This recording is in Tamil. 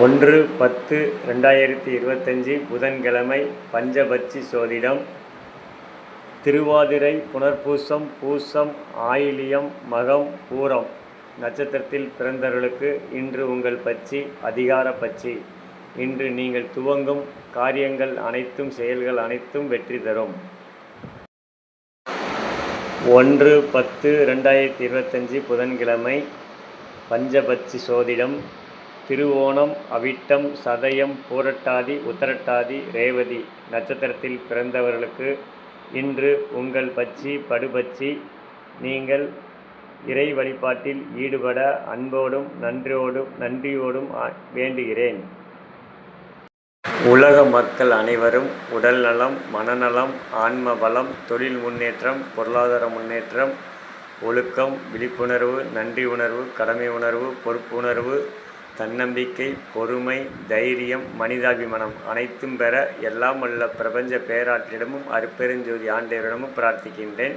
ஒன்று பத்து ரெண்டாயிரத்தி இருபத்தஞ்சி புதன்கிழமை பஞ்சபட்சி சோதிடம். திருவாதிரை புனர்பூசம் பூசம் ஆயிலியம் மகம் பூரம். நட்சத்திரத்தில் பிறந்தவர்களுக்கு இன்று உங்கள் பட்சி அதிகார பட்சி. இன்று நீங்கள் துவங்கும் காரியங்கள் அனைத்தும் செயல்கள் அனைத்தும் வெற்றி தரும். ஒன்று பத்து ரெண்டாயிரத்தி இருபத்தஞ்சி புதன்கிழமை பஞ்சபட்சி சோதிடம். திருவோணம் அவிட்டம் சதயம் பூரட்டாதி உத்தரட்டாதி ரேவதி நட்சத்திரத்தில் பிறந்தவர்களுக்கு இன்று உங்கள் பட்சி படுபட்சி நீங்கள் இறை வழிபாட்டில் ஈடுபட அன்போடும் நன்றியோடும் நன்றியோடும் வேண்டுகிறேன். உலக மக்கள் அனைவரும் உடல் நலம் மனநலம் ஆன்ம பலம் தொழில் முன்னேற்றம் பொருளாதார முன்னேற்றம் ஒழுக்கம் விழிப்புணர்வு நன்றி உணர்வு கடமை உணர்வு பொறுப்புணர்வு தன்னம்பிக்கை பொறுமை தைரியம் மனிதாபிமானம் அனைத்தும் பெற எல்லாம் வல்ல பிரபஞ்ச பேராற்றிடமும் அருப்பெருஞ்சோதி ஆண்டவரிடமும் பிரார்த்திக்கின்றேன்.